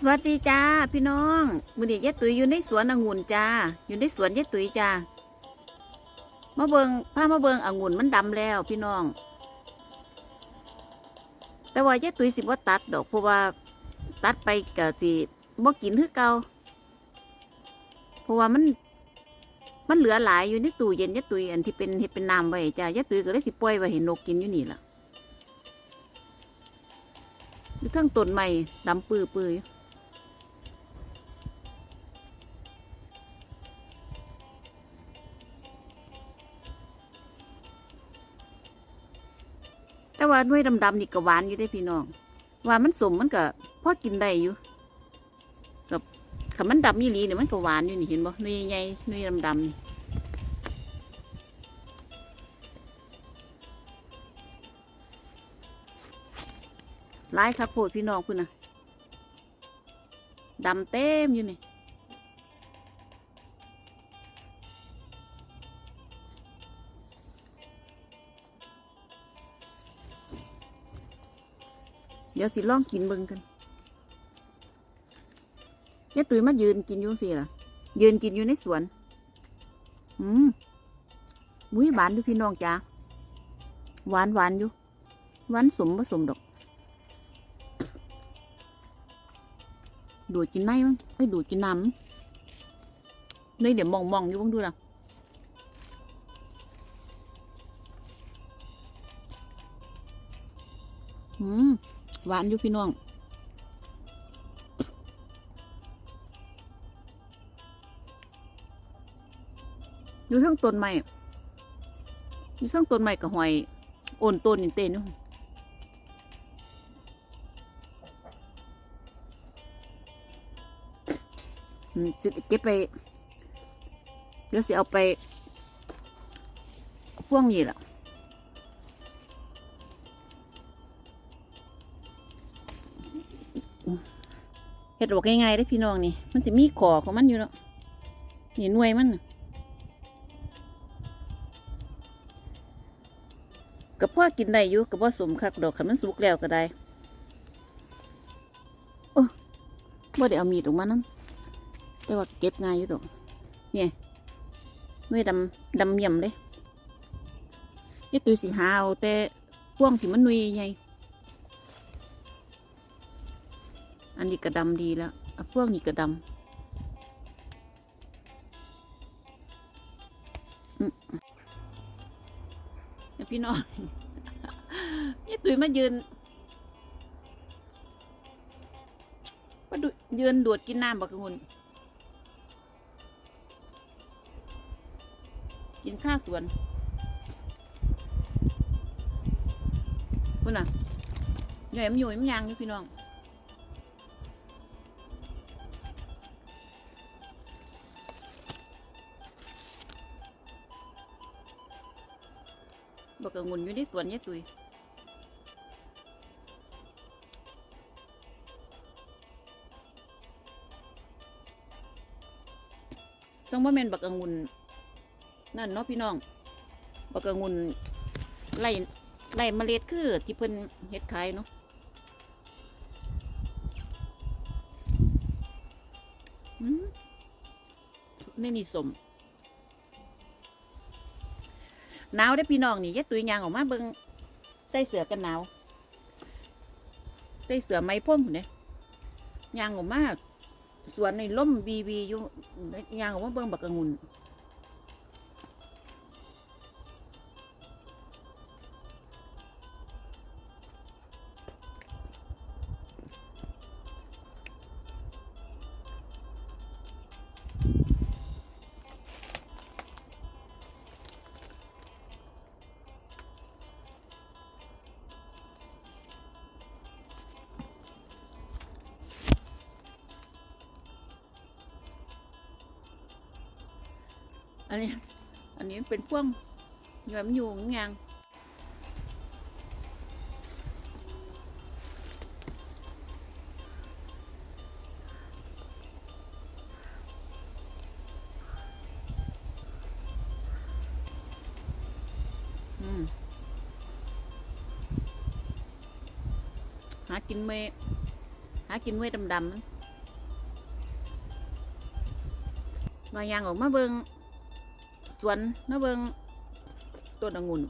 สวัสดีจ้าพี่น้องมือนี้ยายตุ๋ยอยู่ในสวนองุ่นจ้า อยู่ในสวนยายตุ๋ยจ้ามาเบิงพามาเบิงองุ่นมันดำแล้ว พี่น้อง แต่ว่ายายตุ๋ยสิบ่ตัดดอกเพราะว่า ตัดไปก็สิบ่กินคือเก่าเพราะว่ามัน มันเหลือหลายอยู่ในตู้เย็นยายตุ๋ยอันที่เป็นเห็ดเป็นน้ำไว้จ้ายายตุ๋ยก็เลยสิปล่อยไว้เห็นนกกินอยู่นี่ล่ะอยู่ทั้งต้นไม้ดำปื้อปื้อ แต่ว่าหน่วยดำๆนี่ก็หวานอยู่ได้พี่น้อง ว่ามันสมมันก็พอกินได้อยู่กับขมันดำยี่หลีเนี่ยมันก็หวานอยู่นี่เห็นบ่หน่วยใหญ่หน่วยดำๆนี่หลายครับโพดพี่น้องพุ่นนะดำเต็มอยู่นี่ เดี๋ยวสิลองกินเบิ่งกันยายตุ๋ยมายืนกินอยู่สิล่ะ ยืนกินอยู่ในสวน อืมมุ้ยหวานดูพี่น้องจ้าหวานหวานอยู่หวานสมผสมดอกดูดกินในมั้งไอ้ดูดกินน้ำนี่เดี๋ยวมองมองอยู่บ้างดูล่ะ หวานอยู่พี่น้องอยู่ทั้งต้นไม้อยู่ทั้งต้นไม้กับหอยโอนต้นนี่เต้นอยู่อืมสิเก็บไป เดี๋ยวสิเอาไปพ่วงนี่แหละ เห็ดบอกง่ายๆได้พี่น้องนี่ มันจะมีขอของมันอยู่เนาะนี่หน่วยมันกับพ่อกินได้อยู่กับพ่อสมคักดอกขันมันสุกแล้วก็ได้โอ้บ่ได้เอามีดออกมานํแต่ว่าเก็บง่ายอยู่ดอกเนี่ยหน่วยดำดำเยี่ยมเลยนี่ตุยสีหาเอาแต่พ่วงที่มันหน่วยใหญ่ อันนี้กระดำดีแล้วอะพวกนี้กระดำเดี๋ยวพี่น้องนี่ตุ๋ยมายืนมาดูยืนดูดกินน้ำบักกะงุนกินข้าวสวนคุณน่ะใหญ่มันอยู่มันยังนี่พี่น้อง บักกะงุนอยู่ในสวนยายตุยจังว่าแมนบักกงุนนั่นเนาะพี่น้อง บักกงุนไล่ไล่เมล็ดคือที่เพิ่นเฮ็ดขายเนาะในนี่สม หนาวได้พี่น้องนี่ยายตุยยางออกมาเบิงใส่เสือกันหนาวใส่เสือไม้พ่มเนี่ยยางออกมาสวนในล่มบีบีอยู่ยางออกมาเบิงบักกะงุน อันนี้ อันนี้เป็นพ่วงยอมอยู่งางหากินเมหากินเมดำๆบางอย่างออกมาเบิง สวนนะเบิงต้นองุ่น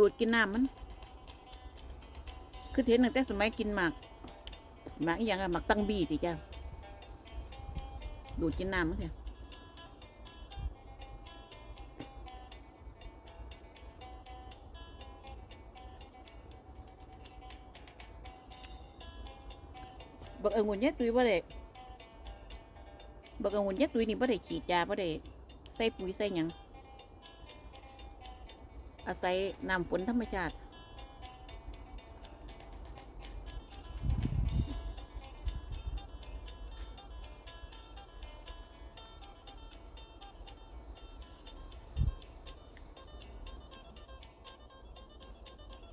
ดูดกินน้ำมัน คือเห็นตั้งแต่สมัยกินหมากหมากอหย่างอะหมากตั้งบีติจ้าดูดกินน้ำมันเถอะบักองุ่นยัดตุยบ่ได้บักองุ่นยัดตุยนี่บ่ได้ฉีดยาบ่ได้ใส่ปุ๋ยใส่หยัง อาศัยน้ำฝนธรรมชาติ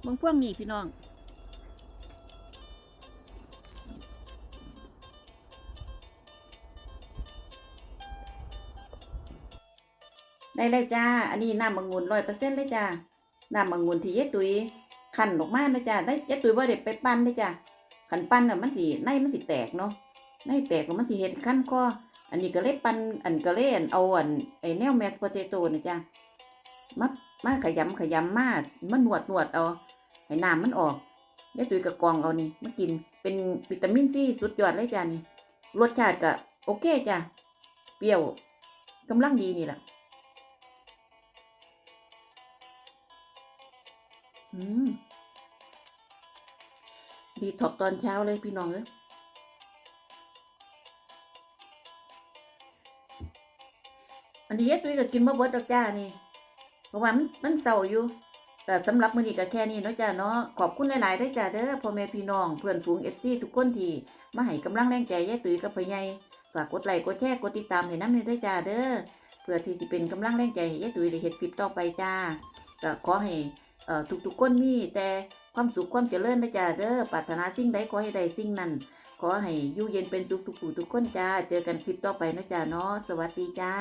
เมืองพวกนี้พี่น้อง ได้เลยจ้า อันนี้น้ำมังงุนร้อยเปอร์เซ็นต์เลยจ้าน้ำมังุนที่เยตุยขันออกมานะจ้ะได้เยตุยว่าเด็ดไปปั้นเลยจ้ะขันปั้นน่ะมันสิในมันสิแตกเนาะในแตกมันสิเห็ดขั้นคออันนี้ก็เลยปั้นอันก็เลยอันเอาอันไอแนวแมสโพเตโต้นะจ้ะมามาขยำขยำมามันนวดหนวดเอาให้น้ำมันออกเยตุยกับกรองเอานี่มากินเป็นวิตามินซีสุดยอดเลยจ้ะนี่รสชาติก็โอเคจ้ะเปรี้ยวกำลังดีนี่แหละ ดีท็อกตอนเช้าเลยพี่น้องเอ้ยอันนี้เฮ็ดตุ้ยก็กินมะเบิดดอกจ้านี่เพราะว่ามันมันเศร้าอยู่ แต่สำหรับมื้อนี้ก็แค่นี้เนาะจ้าเนาะขอบคุณหลายๆเด้จ้าเด้อพ่อแม่พี่น้องเพื่อนฝูง FC ทุกคนที่มาให้กำลังแรงใจยายตุ้ยกับพ่อใหญ่ฝากกดไลค์กดแชร์กดติดตามให้นำเด้จ้าเด้อเพื่อที่สิเป็นกำลังแรงใจให้ยายตุ้ยได้เฮ็ดคลิปต่อไปจ้าก็ขอให้ ทุกๆคนมีแต่ความสุขความเจริญนะจ๊ะเด้อปรารถนาสิ่งใดขอให้ได้สิ่งนั้นขอให้อยู่เย็นเป็นสุขทุกผู้ทุกคนจ้า เจอกันคลิปต่อไปนะจ๊ะเนาะสวัสดีจ้า